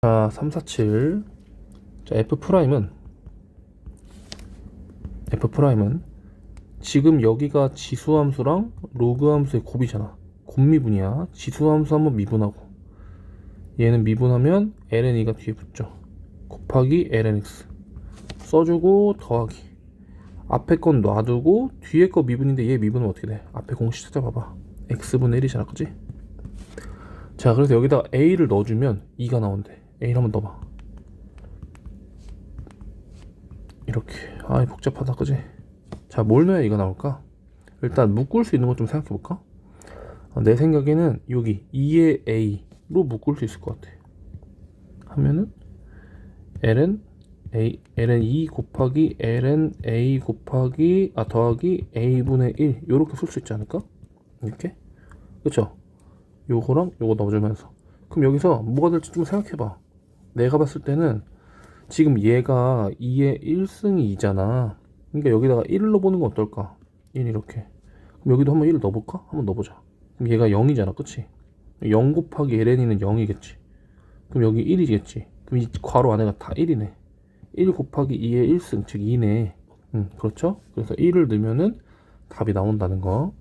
자, 347. 자, F 프라임은 F 프라임은 지금 여기가 지수 함수랑 로그 함수의 곱이잖아. 곱미분이야. 지수 함수 한번 미분하고 얘는 미분하면 ln이가 뒤에 붙죠. 곱하기 lnx 써주고 더하기 앞에 건 놔두고 뒤에 거 미분인데 얘 미분은 어떻게 돼? 앞에 공식 찾아봐봐. x분의 1이잖아, 그치? 자, 그래서 여기다 a를 넣어주면 2가 나온대. A를 한번 넣어봐. 이렇게. 아이, 복잡하다, 그지? 자, 뭘 넣어야 이가 나올까? 일단 묶을 수 있는 것 좀 생각해 볼까? 어, 내 생각에는 여기 2의 a로 묶을 수 있을 것 같아. 하면은 ln a ln 2 곱하기 ln a 곱하기 아 더하기 a분의 1 요렇게 쓸 수 있지 않을까? 이렇게? 그쵸? 요거랑 요거 넣어주면서 그럼 여기서 뭐가 될지 좀 생각해봐 내가 봤을 때는 지금 얘가 2의 1승이 2잖아. 그러니까 여기다가 1을 넣어보는 건 어떨까? 1 이렇게. 그럼 여기도 한번 1을 넣어볼까? 한번 넣어보자. 그럼 얘가 0이잖아 그치? 0 곱하기 ln이는 0이겠지. 그럼 여기 1이겠지. 그럼 이 괄호 안에가 다 1이네. 1 곱하기 2의 1승 즉 2네. 음, 그렇죠? 그래서 1을 넣으면은 답이 나온다는 거